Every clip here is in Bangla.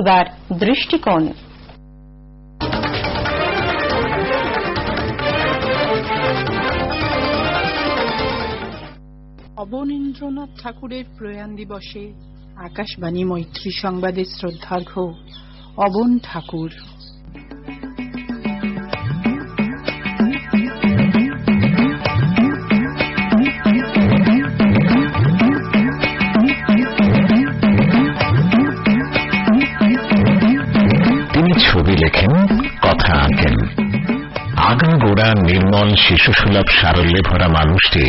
এবার দৃষ্টিকোণ। অবনীন্দ্রনাথ ঠাকুরের প্রয়াণ দিবসে আকাশবাণী মৈত্রী সংবাদের শ্রদ্ধার্ঘ অবন ঠাকুর। গোড়া নির্মল শিশুসুলভ সারল্যে ভরা মানুষটি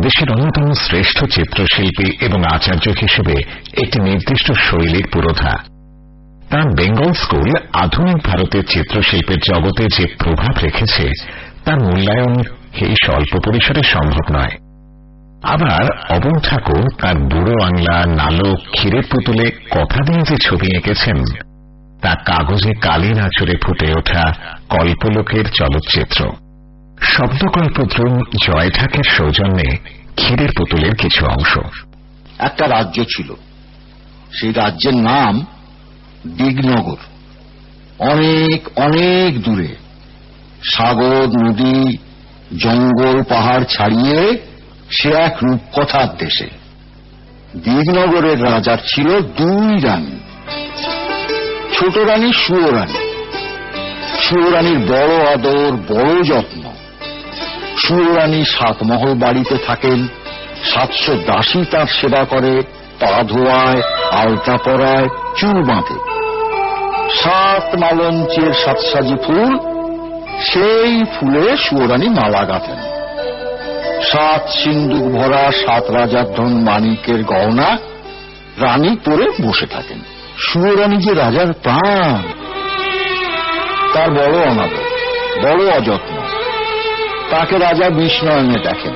দেশের অন্যতম শ্রেষ্ঠ চিত্রশিল্পী এবং আচার্য হিসেবে একটি নির্দিষ্ট শৈলীর পুরোধা। তার বেঙ্গল স্কুল আধুনিক ভারতের চিত্রশিল্পের জগতে যে প্রভাব রেখেছে, তার মূল্যায়ন এই স্বল্প পরিসরে সম্ভব নয়। আবার অবন ঠাকুর তার বুড়ো আংলা নালক ক্ষীরের পুতুলে কথা দিয়ে যে ছবি এঁকেছেন, তা কাগজে কালির আঁচড়ে ফুটে ওঠা কল্পলোকের চলচ্চিত্র। শব্দকল্পদ্রুম জয় ঠাকের সৌজন্যে ক্ষীরের পুতুলের কিছু অংশ। একটা রাজ্য ছিল। সেই রাজ্যের নাম দিগনগর। অনেক অনেক দূরে। সাগর, নদী, জঙ্গল, পাহাড় ছাড়িয়ে সে এক রূপকথার দেশে। দিগনগরের রাজার ছিল দুই রানী। ছোট রানী সুয়রানী সুয়রানীর বড় আদর, বড় যত্ন। সুয়রানী সাতমহল বাড়িতে থাকেন। সাতশো দাসী তার সেবা করে পা ধোয়ায় আলতা পরায় চুল বাঁধে সাত মালঞ্চের সাতসাজি ফুল, সেই ফুলে সুয়রানী মালা গাঁথেন। সাত সিন্দুক ভরা সাত রাজার ধন মানিকের গহনা রানী পরে বসে থাকেন। সুয়রানী যে রাজার প্রাণ, তার বড় অনাদর, বড় অযত্ন। তাকে রাজা বিষ্ণয়নে দেখেন।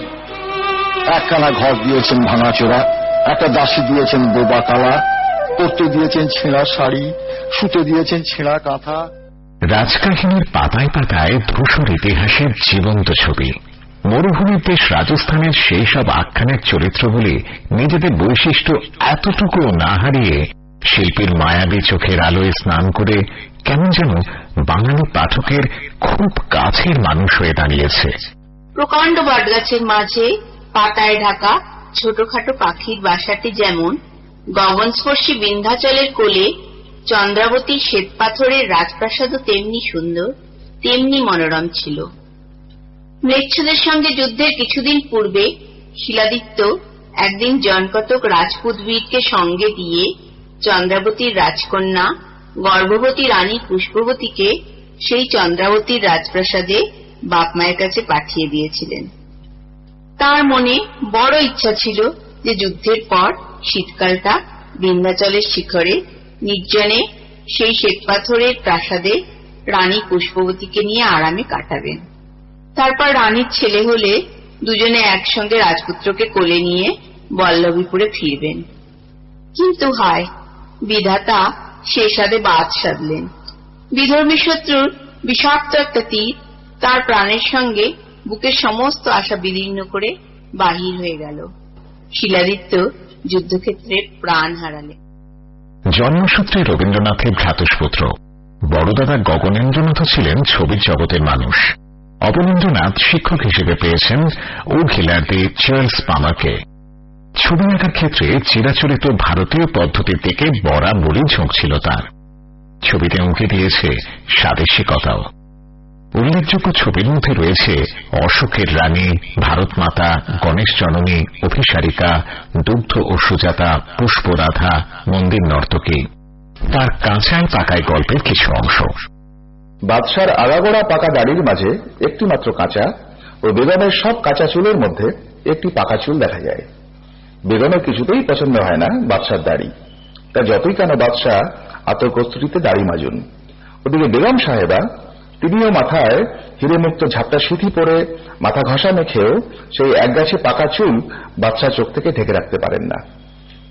একখানা ঘর দিয়েছেন ভাঙাচোরা, একটা দাসী দিয়েছেন বোবা কালা, পরতে দিয়েছেন ছেঁড়া শাড়ি শুতে দিয়েছেন ছেঁড়া কাঁথা রাজকাহিনীর পাতায় পাতায় ধূসর ইতিহাসের জীবন্ত ছবি। মরুভূমির দেশ রাজস্থানের সেই সব আখ্যানের চরিত্রগুলি নিজেদের বৈশিষ্ট্য এতটুকু না হারিয়ে শিল্পীর মায়াবী চোখের আলোয় স্নান করে কেমন যেন বাঙালি পাঠকের খুব কাছের মানুষ হয়ে দাঁড়িয়েছে। প্রকাণ্ড বটগাছের মাঝে, পাতায় ঢাকা, ছোটখাটো পাখির বাসাটি যেমন, গগনস্পর্শী বিন্ধ্যাচলের কোলে চন্দ্রাবতী শ্বেতপাথরের রাজপ্রাসাদও তেমনি সুন্দর, তেমনি মনোরম ছিল। ম্লেচ্ছদের সঙ্গে যুদ্ধের কিছুদিন পূর্বে শিলাদিত্য একদিন জনকতক রাজপুত বীরকে সঙ্গে দিয়ে চন্দ্রাবতীর রাজকন্যা, গর্ভবতী রানী পুষ্পবতীকে সেই চন্দ্রাবতীর রাজপ্রাসাদে বাপমায়ের কাছে পাঠিয়ে দিয়েছিলেন। তার মনে বড় ইচ্ছা ছিল যে যুদ্ধের পর শীতকালটা বিন্ধ্যাচলের শিখরে নির্জনে সেই শ্বেতপাথরের প্রাসাদে রানী পুষ্পবতীকে নিয়ে আরামে কাটাবেন। তারপর রানীর ছেলে হলে দুজনে একসঙ্গে রাজপুত্রকে কোলে নিয়ে বল্লভীপুরে ফিরবেন। কিন্তু হায় বিধাতা সে সাদে বাদ সাধলেন। বিধর্মী শত্রুর বিষাক্ত একটা তীর তার প্রাণের সঙ্গে বুকের সমস্ত আশা বিদীর্ণ করে বাহির হয়ে গেল। শিলাদিত্য যুদ্ধক্ষেত্রে প্রাণ হারালেন। জন্মসূত্রে রবীন্দ্রনাথের ভ্রাতুষ্পুত্র। বড়দাদা গগনেন্দ্রনাথও ছিলেন ছবির জগতের মানুষ। অবনীন্দ্রনাথ শিক্ষক হিসেবে পেয়েছেন ও ঘিলার্দি চার্লস পামাকে। ছবি আঁকার ক্ষেত্রে চিরাচরিত ভারতীয় পদ্ধতির দিকে বরাবরই ঝোঁক ছিল তার। ছবিতে উঁকে দিয়েছে স্বাদেশিকতাও। উল্লেখযোগ্য ছবির মধ্যে রয়েছে অশোকের রানী ভারত মাতা গণেশ জননী, অভিসারিকা, দুগ্ধ ও সুজাতা, পুষ্পরাধা, মন্দির নর্তকী। তার কাঁচায় পাকায় গল্পের কিছু অংশ। বাদশার আগাগোড়া পাকা দাড়ির মাঝে একটি মাত্র কাঁচা ও বেগমের সব কাঁচা চুলের মধ্যে একটি পাকা চুল দেখা যায়। বেগমের কিছুতেই পছন্দ হয় না বাদশার দাড়ি। তা যতই কেন বাদশাহ আতর্কস্তুতিতে দাড়ি মাজুন। ওদিকে বেগম সাহেবা, তিনিও মাথায় হিরেমুক্ত ঝাপটা সিথি পরে মাথা ঘষা মেখেও সেই একগাছে পাকা চুল বাদশাহ চোখ থেকে ঢেকে রাখতে পারেন না।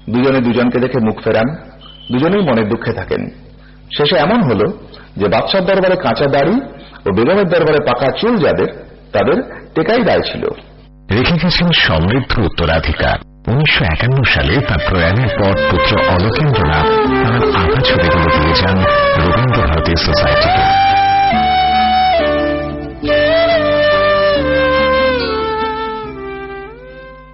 দুজনে দুজনকে দেখে মুখ ফেরান, দুজনেই মনের দুঃখে থাকেন। শেষে এমন হল যে বাদশার দরবারে কাঁচা দাড়ি ও বেগমের দরবারে পাকা চুল যাদের, তাদের টেকাই দায় ছিল। রেখে গেছেন সমৃদ্ধ উত্তরাধিকার। উনিশশো একান্ন সালে তার প্রয়াণের পর পুত্র অলোকেন্দ্রনাথ তাঁর আঁকা ছবিগুলো দিয়ে যান রবীন্দ্র ভারতী সোসাইটি